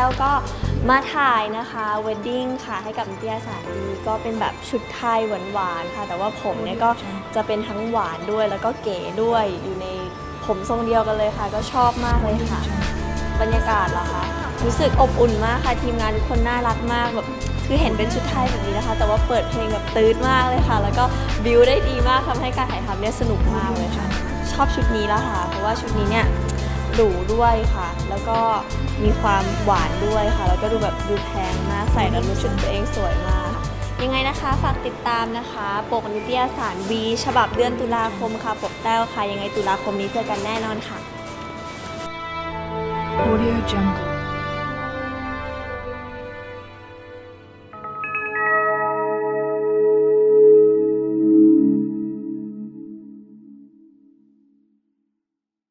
ต้วก็มาถ่ายนะคะเวดดิ้งค่ะให้กับนิตยสารดีก็เป็นแบบชุดไทยหวานๆค่ะ แต่ว่าผมเนี่ยก็จะเป็นทั้งหวานด้วยแล้วก็เก๋ด้วยอยู่ในผมทรงเดียวกันเลยค่ะ ก็ชอบมากเลยค่ะ บรรยากาศเหรอคะรู้สึกอบอุ่นมากค่ะ ทีมงานทุกคนน่ารักมากแบบคือเห็นเป็นชุดไทยแบบนี้นะคะ แต่ว่าเปิดเพลงแบบตื้นมากเลยค่ะ แล้วก็บิวได้ดีมากทำให้การถ่ายทำเนี่ยสนุกมากเลยค่ะ ชอบชุดนี้แล้วค่ะ เพราะว่าชุดนี้เนี่ย หรูด้วยค่ะ แล้วก็มีความหวานด้วยค่ะ แล้วก็ดูแบบดูแพงมาก ใส่แล้วรู้สึกตัวเองสวยมาก ยังไงนะคะฝากติดตามนะคะ ปกนิตยสารวีฉบับเดือนตุลาคมค่ะ ปกแต้วค่ะ ยังไงตุลาคมนี้เจอกันแน่นอนค่ะ Audio Jungle.